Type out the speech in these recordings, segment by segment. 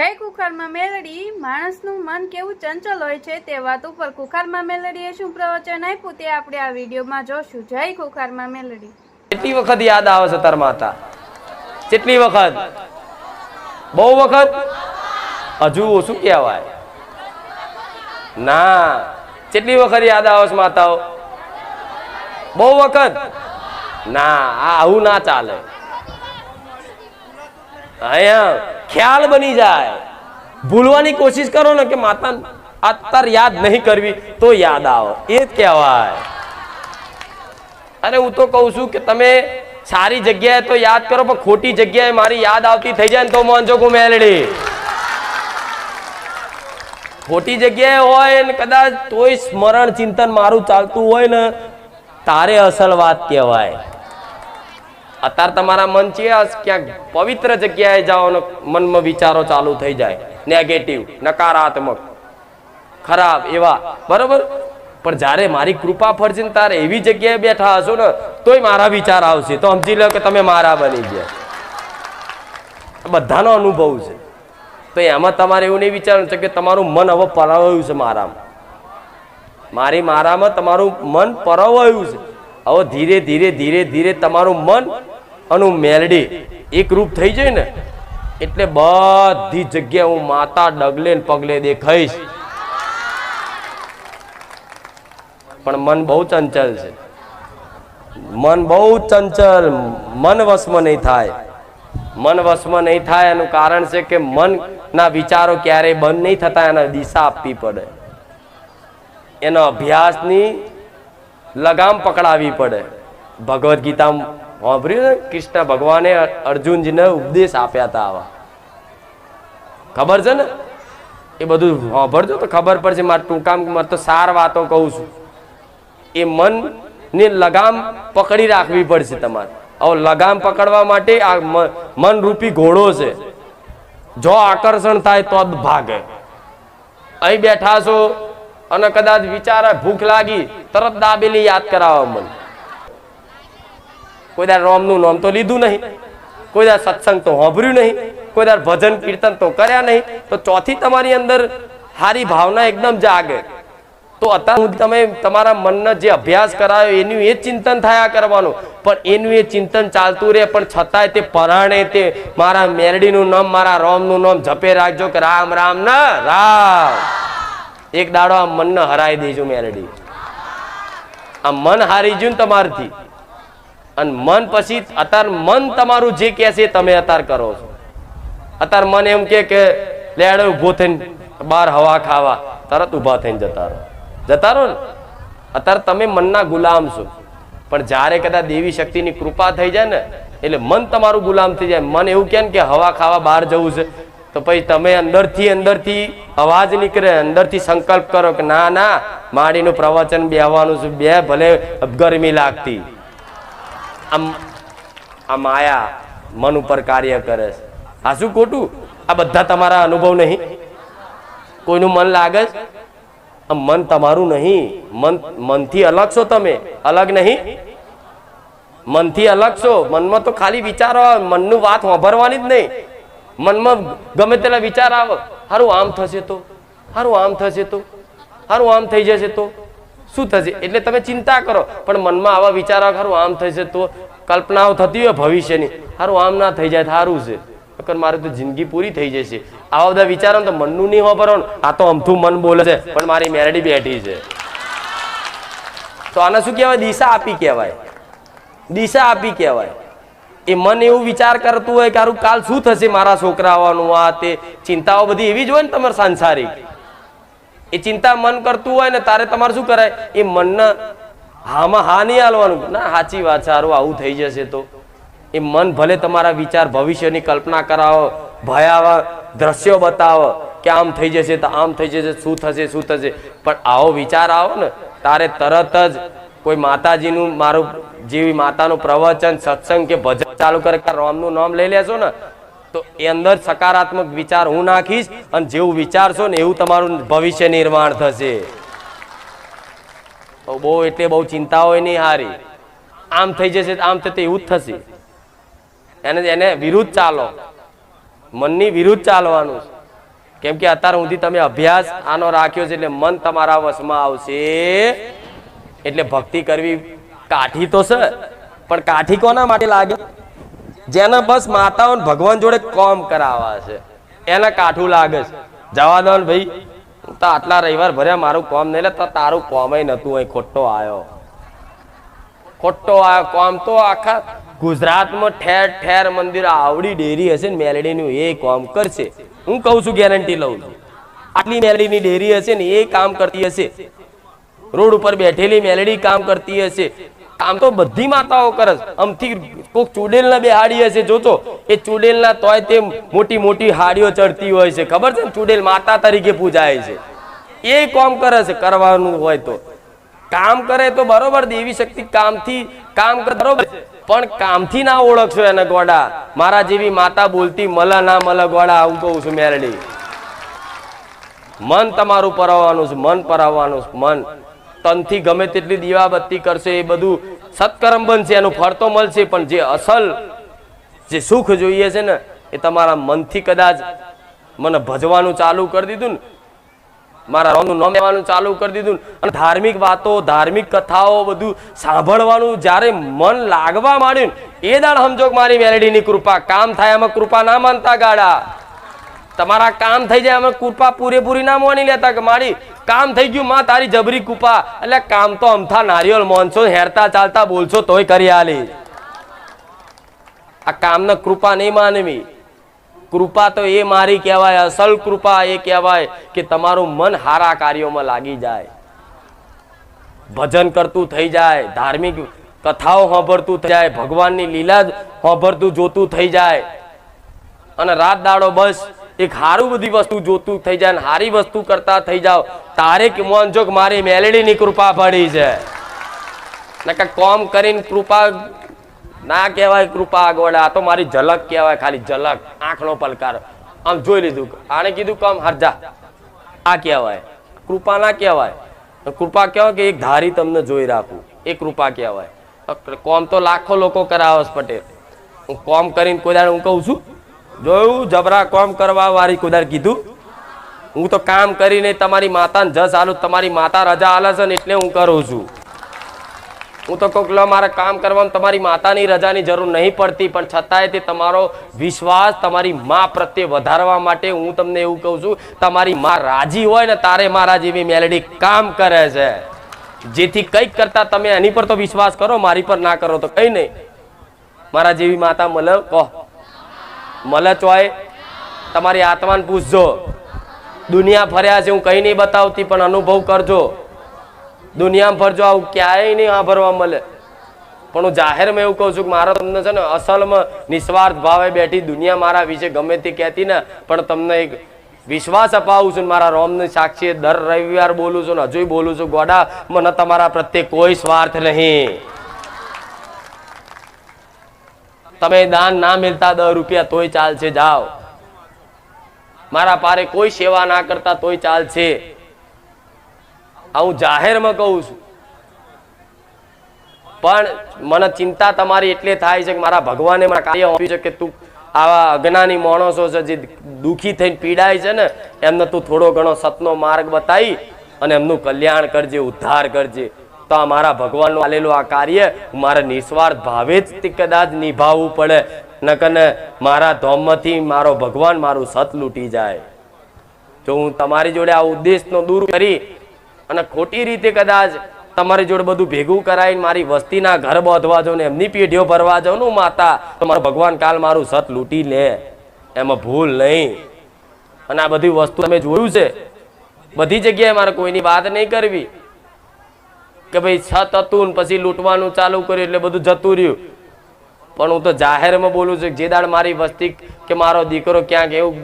જય કુખારમાં મેલડી, માણસનું મન કેવું ચંચલ હોય છે તે વાત ઉપર કુખારમાં મેલડીએ શું પ્રવચન આપ્યું તે આપણે આ વિડીયોમાં જોશું. જય કુખારમાં મેલડી. કેટલી વખત યાદ આવે છે તાર માતા કેટલી વખત. બહુ વખત? હજુ શું કહેવાય. ના કેટલી વખત યાદ આવે છે માતાઓ? બહુ વખત? ના, આ આવું ના ચાલે. અહીંયા ખ્યાલ બની જાય. ભૂલવાની કોશિશ કરો ને કે માતા અત્યારે યાદ નહીં કરવી, તો યાદ આવે. એ જ કહેવાય. અને હું તો કહું છું કે તમે સારી જગ્યાએ તો યાદ કરો, પણ ખોટી જગ્યાએ મારી યાદ આવતી થઈ જાય ને તો મોંજો મેલડી. ખોટી જગ્યાએ હોય ને કદાચ તોય સ્મરણ ચિંતન મારું ચાલતું હોય ને, તારે અસલ વાત કહેવાય. અત્યારે તમારા મન છે ક્યાંક પવિત્ર જગ્યાએ જાઓ મનમાં વિચારો ચાલુ થઈ જાય. નેગેટિવ નકારાત્મક, ખરાબ, એવા. બરોબર? પણ જ્યારે મારી કૃપા ફરજીને તારે એવી જગ્યાએ બેઠા હશો ને, તોય મારા વિચાર આવશે. તો સમજી લો કે તમે મારા બની ગયા. બધાનો અનુભવ છે. તો એમાં તમારે એવું નહીં વિચારવું છે કે તમારું મન હવે પરવાયું છે મારામાં. મારી મારામાં તમારું મન પરવાયું છે. હવે ધીરે ધીરે ધીરે ધીરે તમારું મન અને મેલડી એક રૂપ થઈ જાય ને, એટલે બધી જગ્યાએ હું માતા ડગલે ને પગલે દેખાઈશ. પણ મન બહુ ચંચલ છે. મન બહુ ચંચલ, મન વશમાં નહીં થાય. મન વશમાં નહીં થાય એનું કારણ છે કે મનના વિચારો ક્યારેય બંધ નહીં થતા, એને દિશા આપવી પડે. એનો અભ્યાસની લગામ પકડાવી પડે. ભગવદ્ ગીતા સાંભળ્યું ને? કૃષ્ણ ભગવાને અર્જુનજીને ઉપદેશ આપ્યા હતા આવા. ખબર છે ને? એ બધું સાંભળજો તો ખબર પડશે. મારે ટૂંકામાં તો સાર વાતો કહું છું. એ મનની લગામ પકડી રાખવી પડશે તમારે. હવે લગામ પકડવા માટે આ મન મનરૂપી ઘોડો છે. જો આકર્ષણ થાય તો જ ભાગે. અહીં બેઠા છો અને કદાચ વિચારે ભૂખ લાગી, તરત દાબેલી યાદ કરાવવા મન. કોઈ દાર રોમનું નામ તો લીધું નહીં. કોઈ દાર સત્સંગ તો હોભર્યું નહીં. કોઈ દાર ભજન કીર્તન તો કર્યા નહીં. તો ચોથી તમારી અંદર સારી ભાવના એકદમ જાગે. તો અત્યારે તમે તમારા મનનો જે અભ્યાસ કરાયો એનું એ ચિંતન થયા કરવાનું. પણ એનું એ ચિંતન ચાલતું રહે. પણ છતાંય તે પરાણે તે મારા મેરડીનું નામ, મારા રોમનું નામ જપે રાખજો કે રામ રામ ના, રામ. એક દાડો આ મનને હરાઈ દેજો મેરડી. આ મન હારી જ્યું તમારથી. અને મન પછી અત્યારે મન તમારું જે કહે છે તમે અત્યારે કરો છો. અત્યારે મન એમ કે લેડો ઊભો થઈને બહાર હવા ખાવા. તરત ઊભા થઈને જતા રહો. જતા રહો ને. અત્યારે તમે મનના ગુલામ છો. પણ જ્યારે કદાચ દેવી શક્તિની કૃપા થઈ જાય ને, એટલે મન તમારું ગુલામ થઈ જાય. મન એવું કહે ને કે, હવા ખાવા બહાર જવું છે. તો પછી તમે અંદરથી અંદરથી અવાજ નીકળે. અંદરથી સંકલ્પ કરો કે, ના ના, માડીનું પ્રવચન બેહવાનું છે. બે ભલે ગરમી લાગતી. આમ આ માયા મન ઉપર કાર્ય કરે છે. આ શું ખોટું? આ બધા તમારા અનુભવ નહીં. કોઈનું મન લાગે છે? મન તમારું નહીં. મન, મનથી અલગ છો તમે. અલગ નહીં. મનથી અલગ છો. મનમાં તો ખાલી વિચારો મનનું વાત વાંભરવાની જ નહીં. મનમાં ગમે તેના વિચાર આવે. સારું આમ થશે તો. સારું આમ થશે તો. સારું આમ થઈ જશે તો. શું થશે? એટલે તમે ચિંતા કરો. પણ મનમાં આવા વિચારો ખરું આમ થશે તો કલ્પનાઓ થતી હોય ભવિષ્યની. સારું આમ ના થઈ જાય સારું છે. અગર મારી તો જિંદગી પૂરી થઈ જશે. આવા બધા વિચારો તો મનનું નહીં વાપરવાનું આ તો અમથું મન બોલે છે, પણ મારી મેરડી બેઠી છે. તો આને શું કહેવાય? દિશા આપી કહેવાય. દિશા આપી કહેવાય. એ મન એવું વિચાર કરતું હોય કે કાલ શું થશે મારા છોકરાઓનું આ તે ચિંતાઓ બધી એવી જ હોય ને તમારે સાંસારિક. એ ચિંતા મન કરતું હોય ને તારે તમારે શું કરાય? એ મનને હામાં હા નહીં હાલવાનું. ના, સાચી વાત છે સારું આવું થઈ જશે તો. એ મન ભલે તમારા વિચાર ભવિષ્યની કલ્પના કરાવો ભયાવા દ્રશ્યો બતાવો કે આમ થઈ જશે તો આમ થઈ જશે, શું થશે શું થશે. પણ આવો વિચાર આવો ને, તારે તરત જ કોઈ માતાજીનું, મારું જેવી માતાનું પ્રવચન, સત્સંગ કે ભજન ચાલુ કરે રામનું નામ લઈ લેશો ને તો એ અંદર સકારાત્મક વિચાર હું નાખીશ અને જેવું વિચારશો ને એવું તમારું ભવિષ્ય નિર્માણ થશે. બહુ એટલે બહુ ચિંતા હોય નહીં હારી. આમ થઈ જશે આમ થશે એવું જ થશે. એને એને વિરુદ્ધ ચાલો. મનની વિરુદ્ધ ચાલવાનું. કેમ કે અત્યાર સુધી તમે અભ્યાસ આનો રાખ્યો છે એટલે મન તમારા વશમાં આવશે. એટલે ભક્તિ કરવી કાઠી તો છે, પણ કાઠી કોના માટે લાગે? જેને બસ માતાઓ ભગવાન જોડે કોમ કરાવવા છે. એને કાઠું લાગે છે. જવા દો ભાઈ. તો આટલા રવિવાર ભર્યા મારું કોમ નહીં એટલે તારું કોમય નતું અહીં ખોટો આવ્યો ખોટો આવ્યો કોમ તો આખા ગુજરાતમાં ઠેર ઠેર મંદિર, આવડી ડેરી હશે ને, મેલડીનું એ કોમ કરશે. હું કહું છું ગેરંટી લઉં છું. આટલી મેલડીની ડેરી હશે ને, એ કામ કરતી હશે. રોડ ઉપર બેઠેલી મેલડી કામ કરતી હશે. કામ તો બધી માતાઓ કરે આમથી કોક ચુડેલના બે હાડી હશે જોજો. એ ચુડેલના તોય તે મોટી મોટી હાડીઓ ચડતી હોય છે. ખબર છે ને? માતા તરીકે પૂજાય છે. એ કોમ કરે છે, કરવાનું હોય તો. કામ કરે તો બરોબર, દેવી શક્તિ કામથી કામ બરોબર પણ કામથી ના ઓળખશો એને ગોડા. મારા જેવી માતા બોલતી, મલ ના મલ ગોડા, આવું કહું છું મેરડી. મન તમારું પરાવવાનું છે, મન પરાવવાનું છે, મન. તનથી ગમે તેટલી દીવાબત્તી કરશે એ બધું સત્કર્મ બનશે, એનું ફળ તો મળશે, પણ જે અસલ, જે સુખ જોઈએ છે ને, એ તમારા મનથી કદાચ મને ભજવાનું ચાલુ કરી દીધું ને, મારા રોમનું નામ લેવાનું ચાલુ કરી દીધું ને, અને ધાર્મિક વાતો, ધાર્મિક કથાઓ બધું સાંભળવાનું જ્યારે મન લાગવા માંડ્યું ને, એ દાડ સમજો મારી મેલેડીની કૃપા, કામ થાય એમાં કૃપા ના માનતા ગાડા. તમારા કામ થઈ જાય એમાં કૃપા પૂરેપૂરી ના માની લેતા કે મારી કામ થઈ ગયું, માં તારી જબરી કૃપા. એટલે કામ તો અમથા નારિયેળ મોનસો હેરતા ચાલતા બોલશો તોય કરી આલી. આ કામને કૃપા નહીં માનવી. કૃપા તો એ મારી કહેવાય, અસલ કૃપા એ કહેવાય કે તમારું મન હારા કાર્યોમાં લાગી જાય. ભજન કરતું થઈ જાય, ધાર્મિક કથાઓ સાંભળતું થઈ જાય, ભગવાનની લીલા સાંભળતું, જોતું થઈ જાય. અને રાત દાડો બસ એક હારું બધી વસ્તુ જોતું થઈ જાય ને હારી વસ્તુ કરતા થઈ જાવ તારે કે મોન જોક મારી મેલેડીની કૃપા પડી છે. નકર કોમ કરીને કૃપા ના કહેવાય, કૃપા આગળ. આ તો મારી ઝલક કહેવાય, ખાલી ઝલક. આંખનો પલકાર આમ જોઈ લીધું. આને કીધું કોમ હરજા. આ કહેવાય. કૃપા ના કહેવાય. કૃપા કહેવાય કે એક ધારી તમને જોઈ રાખું. એ કૃપા કહેવાય. કોમ તો લાખો લોકો કરાવે પટેલ. હું કોમ કરીને કોઈ દાડે હું કહું છું જોયું? જબરા કોમ કરવા વાળી કુદર કીધું? હું તો કામ કરીને તમારી માતાને જસ આલું, તમારી માતા રજા આલે છે ને એટલે હું કરું છું. હું તો કહું લો, મારે કામ કરવામાં તમારી માતાની રજાની જરૂર નહીં પડતી, પણ છતાંય તે તમારો વિશ્વાસ તમારી મા પ્રત્યે વધારવા માટે હું તમને એવું કહું છું, તમારી મા રાજી હોય ને તારે મારા જેવી મેલેડી કામ કરે છે. જેથી કંઈક કરતા તમે એની પર તો વિશ્વાસ કરો, મારી પર ના કરો તો કંઈ નહીં. મારા જેવી માતા મતલબ, કહો. મળે હોય, તમારી આત્માને પૂછજો. દુનિયા ફર્યા છે હું કંઈ નહીં બતાવતી, પણ અનુભવ કરજો. દુનિયામાં ફરજો, આવું ક્યાંય નહીં આભરવા મળે. પણ હું જાહેરમાં એવું કહું છું કે મારો તમને છે ને અસલમાં નિસ્વાર્થ ભાવે બેઠી દુનિયા મારા વિશે ગમે તે કહેતી ને, પણ તમને એક વિશ્વાસ અપાવું છું મારા રોમની સાક્ષીએ દર રવિવાર બોલું છું ને હજુય બોલું છું, ગોડા, મને તમારા પ્રત્યે કોઈ સ્વાર્થ નહીં. તમે દાન ના મેળતા દસ રૂપિયા તોય ચાલશે, જાઓ. મારા પારે કોઈ સેવા ના કરતા તોય ચાલશે. આ હું જાહેરમાં કહું છું. પણ મને ચિંતા તમારી એટલે થાય છે કે મારા ભગવાને મારા કાર્ય આપ્યું છે કે તું આવા અજ્ઞાની માણસો છે જે દુઃખી થઈને પીડાય છે ને, એમને તું થોડો ઘણો સતનો માર્ગ બતાવી અને એમનું કલ્યાણ કરજે, ઉદ્ધાર કરજે. તો આ મારા ભગવાનનું આલેલું આ કાર્ય મારે નિસ્વાર્થ ભાવે જ કદાચ નિભાવવું પડે. નકને મારા ધોમમાંથી મારો ભગવાન મારું સત લૂંટી જાય. જો હું તમારી જોડે આ ઉદ્દેશનો દૂર કરી અને ખોટી રીતે કદાચ તમારી જોડે બધું ભેગું કરાવીને મારી વસ્તીના ઘર બાંધવા જાઉં ને એમની પેઢીઓ ભરવા જાઉં ને માતા, તો મારો ભગવાન કાલ મારું સત લૂંટી લે. એમાં ભૂલ નહીં. અને આ બધી વસ્તુ તમે જોયું છે. બધી જગ્યાએ મારે કોઈની વાત નહીં કરવી. કે ભાઈ છત હતું ને પછી લૂંટવાનું ચાલુ કર્યું એટલે બધું જતું રહ્યું. પણ હું તો જાહેરમાં બોલું છું જે દાડ મારી વસ્તી કે મારો દીકરો ક્યાંક એવું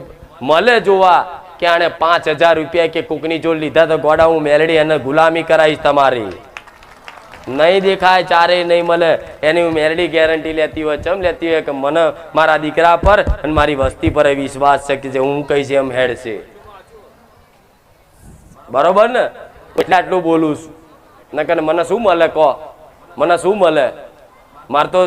મળે જોવા કે આણે પાંચ હજાર રૂપિયા કે કુકની જોડ લીધા તો ગોડા હું મેલડી એને ગુલામી કરાવીશ તમારી. નહીં દેખાય ચારે નહીં મળે. એની હું મેલડી ગેરંટી લેતી હોય, ચમ લેતી હોય કે મને મારા દીકરા પર અને મારી વસ્તી પર વિશ્વાસ છે કે જે હું કહીશ એમ હેડ છે બરોબર ને? એટલે આટલું બોલું છું. નકર મને શું મળે કહો? મને શું મળે? મારે તો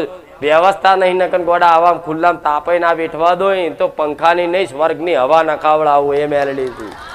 વ્યવસ્થા નહીં નકન ગોડા આવા ખુલ્લામાં તાપે ના બેઠવા દો તો પંખાની નહીં, સ્વર્ગની હવા નખાવડાવું એમ એલડીથી